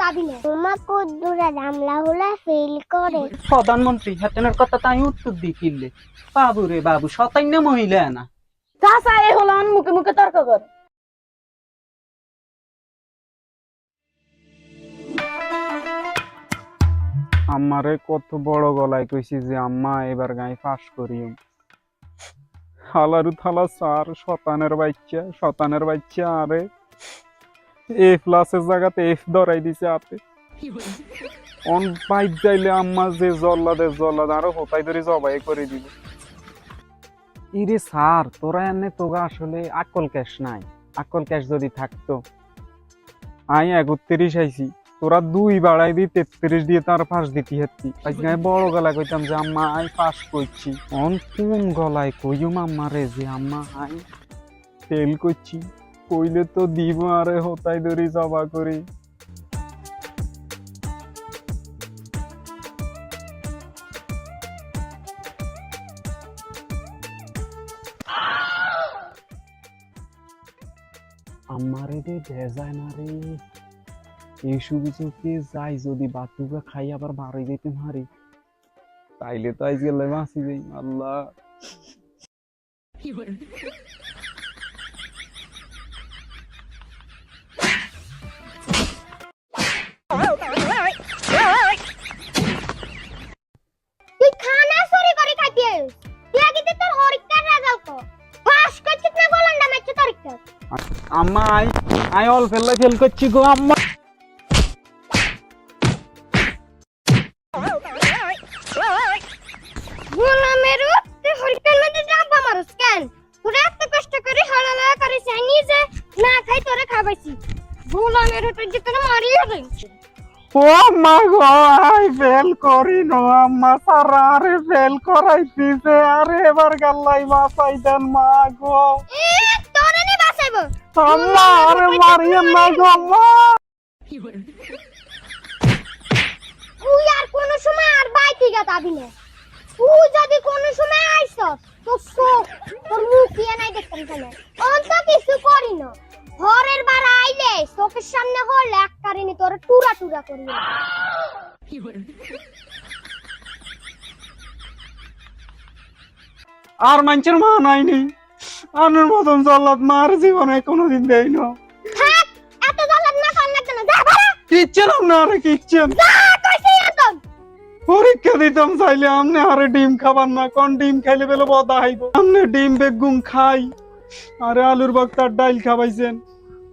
না। তোমার কুদ্দুরা হলে ফেল করে। প্রধানমন্ত্রী হেতনের কথা তাই উত্তর কিনলে বাবু রে বাবু মহিলা না। চাচা এই হলো মুখে মুখে তর্ক করে। আমারে কত বড় গলায় কইছি যে আম্মা এবার গায়ে ফাঁস করিও। হালারু থালা সার শতানের বাচ্চা শতানের বাচ্চা আরে। এ প্লাসের জায়গাতে এফ ধরাই দিছে আপে অন বাইক যাইলে আম্মা যে জল্লাদে জল্লাদ আরও হতাই ধরে জবাই করে দিব। ইরে স্যার তোরা এনে তোগা আসলে আকল ক্যাশ নাই। আকল ক্যাশ যদি থাকতো। আই একত্রিশ আইছি। তোরা দুই বাড়াই দি তেত্রিশ দিয়ে তার পাশ দিতে হেতি। আজকে বড় গলায় কইতাম যে আম্মা আই পাস করছি। অন কোন গলায় কইম আম্মা রে যে আম্মা আই ফেল করছি কইলে তো দিব আরে হতাই ধরি জবা করি। আমারে রে ভেজায় না রে। এই সুবিচকে যাই যদি বাতুকা খাই আবার বাড়ি যেতে হারি তাইলে তো আজ গেলে বাঁচি যাই আল্লাহ আম্মা আই আই অল ফেললে ফেল করছি গো আম্মা। ও আম্মা গো আই ফেল করি নো আম্মা সারা আরে ফেল করাই দিছে আরে এবার গাল্লাই বাঁচাই দেন মা গো। আম্মা আরে মারিয়েন না গো আম্মা তুই আর কোন সময় আর বাইতে গা যাবি না। তুই যদি কোন সময় আইস তো চোখ তোর মুখ দিয়ে নাই দেখতাম কেন? অন্ত কিছু করি না। ঘরের বার আইলে চোখের সামনে হলে এক কারিনি তোর টুরা টুরা করি। আর মানুষের মা নাইনি আনের মতন জল্লাদ মার জীবনে কোনোদিন দেয় না। থাক এত জল্লাদ না কর না যা বাড়া কিচ্ছেন না আরে কিচ্ছেন যা কইছি এখন পরীক্ষা দিতাম চাইলে আমনে আরে ডিম খাবার না কোন ডিম খাইলে বেলে বদা হাইব। আমনে ডিম বেগুন খাই। আরে আলুর বক্তার ডাইল খাবাইছেন।